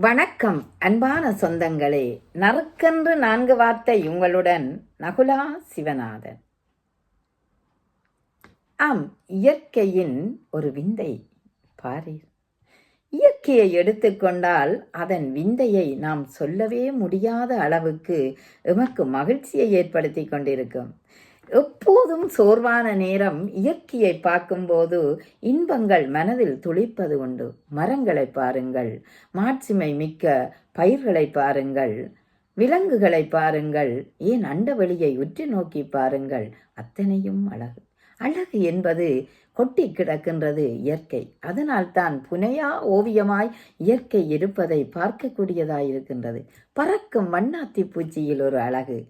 வணக்கம் அன்பான சொந்தங்களே. நறுக்கென்று நான்கு வார்த்தை உங்களுடன் நகுலா சிவநாதன். ஆம் இயற்கையின் ஒரு விந்தை. பாரீர் இயற்கையை எடுத்துக்கொண்டால் அதன் விந்தையை நாம் சொல்லவே முடியாத அளவுக்கு எமக்கு மகிழ்ச்சியை ஏற்படுத்தி கொண்டிருக்கும். எப்போதும் சோர்வான நேரம் இயற்கையை பார்க்கும்போது இன்பங்கள் மனதில் துளிப்பது உண்டு. மரங்களை பாருங்கள். மாட்சிமை மிக்க பயிர்களை பாருங்கள். விலங்குகளை பாருங்கள். ஏன் அண்டவெளியை உற்று நோக்கி பாருங்கள். அத்தனையும் அழகு. அழகு என்பது கொட்டி கிடக்கின்றது இயற்கை. அதனால் தான் புனையா ஓவியமாய் இயற்கை இருப்பதை பார்க்கக்கூடியதாயிருக்கின்றது. பறக்கும் வண்ணாத்தி பூச்சியில் ஒரு அழகு.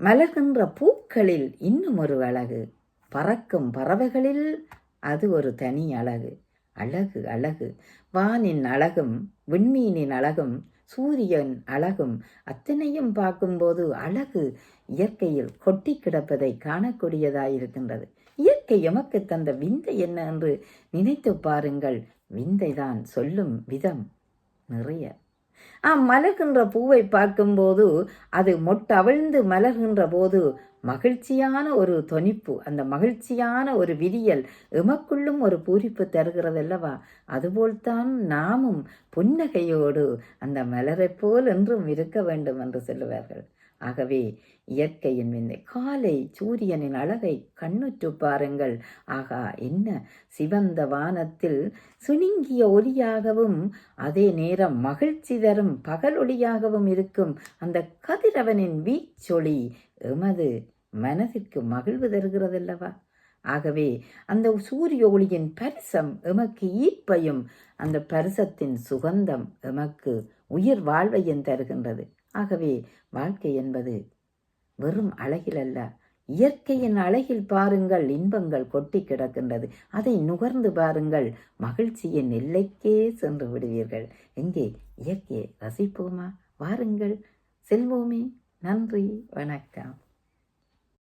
மலர்கின்ற பூக்களில் இன்னும் ஒரு அழகு. பறக்கும் பறவைகளில் அது ஒரு தனி அழகு. அழகு அழகு. வானின் அழகும் விண்மீனின் அழகும் சூரியன் அழகும் அத்தனையும் பார்க்கும்போது அழகு இயற்கையில் கொட்டி கிடப்பதை காணக்கூடியதாயிருக்கின்றது. இயற்கை எமக்கு தந்த விந்தை என்ன என்று நினைத்து பாருங்கள். விந்தைதான் சொல்லும் விதம் நிறைய. அம்மலர்கின்ற பூவை பார்க்கும்போது அது மொட்டவிழ்ந்து மலர்கின்ற போது மகிழ்ச்சியான ஒரு தொனிப்பு அந்த மகிழ்ச்சியான ஒரு விரியல் எமக்குள்ளும் ஒரு பூரிப்பு தருகிறதல்லவா அதுபோல்தான் நாமும் புன்னகையோடு அந்த மலரைப் போல் என்றும் இருக்க வேண்டும் என்று சொல்லுவார்கள். ஆகவே இயற்கையின் விந்தை காலை சூரியனின் அழகை கண்ணுற்று பாருங்கள். ஆகா என்ன சிவந்த வானத்தில் சுணுங்கிய ஒளியாகவும் அதே நேரம் மகிழ்ச்சி தரும் பகலொளியாகவும் இருக்கும் அந்த கதிரவனின் வீச்சொளி எமது மனதிற்கு மகிழ்வு தருகிறதல்லவா? ஆகவே அந்த சூரிய ஒளியின் பரிசம் எமக்கு ஈர்ப்பையும் அந்த பரிசத்தின் சுகந்தம் எமக்கு உயிர் வாழ்வையும் தருகின்றது. ஆகவே வாழ்க்கை என்பது வெறும் அழகில் அல்ல இயற்கையின் அழகில் பாருங்கள் இன்பங்கள் கொட்டி கிடக்கின்றது. அதை நுகர்ந்து பாருங்கள் மகிழ்ச்சியின் எல்லைக்கே சென்று விடுவீர்கள். எங்கே? இயற்கையை ரசிப்போமா? வாருங்கள் செல்வோமே. நன்றி வணக்கம்.